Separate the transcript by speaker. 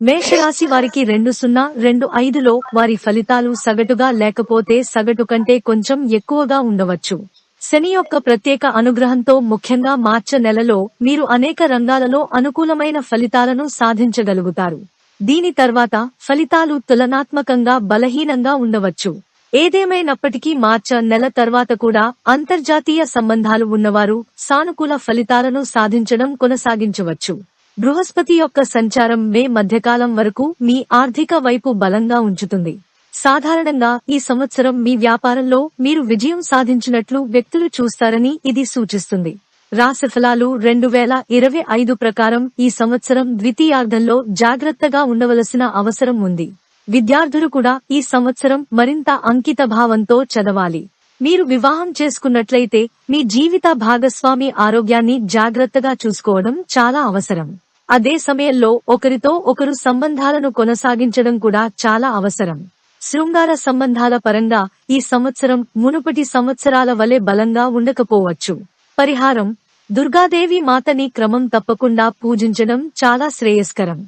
Speaker 1: మేషరాశి వారికి రెండు సున్నా రెండు ఐదులో వారి ఫలితాలు సగటుగా లేకపోతే సగటు కంటే కొంచెం ఎక్కువగా ఉండవచ్చు. శని యొక్క ప్రత్యేక అనుగ్రహంతో ముఖ్యంగా మార్చ నెలలో మీరు అనేక రంగాలలో అనుకూలమైన ఫలితాలను సాధించగలుగుతారు. దీని తర్వాత ఫలితాలు తులనాత్మకంగా బలహీనంగా ఉండవచ్చు. ఏదేమైనప్పటికీ మార్చ నెల తర్వాత కూడా అంతర్జాతీయ సంబంధాలు ఉన్నవారు సానుకూల ఫలితాలను సాధించడం కొనసాగించవచ్చు. బృహస్పతి యొక్క సంచారం మే మధ్యకాలం వరకు మీ ఆర్థిక వైపు బలంగా ఉంచుతుంది. సాధారణంగా ఈ సంవత్సరం మీ వ్యాపారంలో మీరు విజయం సాధించినట్లు వ్యక్తులు చూస్తారని ఇది సూచిస్తుంది. రాశిఫలాలు రెండు వేల ఇరవై ఐదు ప్రకారం ఈ సంవత్సరం ద్వితీయార్థంలో జాగ్రత్తగా ఉండవలసిన అవసరం ఉంది. విద్యార్థులు కూడా ఈ సంవత్సరం మరింత అంకిత భావంతో చదవాలి. మీరు వివాహం చేసుకున్నట్లయితే మీ జీవిత భాగస్వామి ఆరోగ్యాన్ని జాగ్రత్తగా చూసుకోవడం చాలా అవసరం. అదే సమయంలో ఒకరితో ఒకరు సంబంధాలను కొనసాగించడం కూడా చాలా అవసరం. శృంగార సంబంధాల పరంగా ఈ సంవత్సరం మునుపటి సంవత్సరాల వలె బలంగా ఉండకపోవచ్చు. పరిహారం దుర్గాదేవి మాతని క్రమం తప్పకుండా పూజించడం చాలా శ్రేయస్కరం.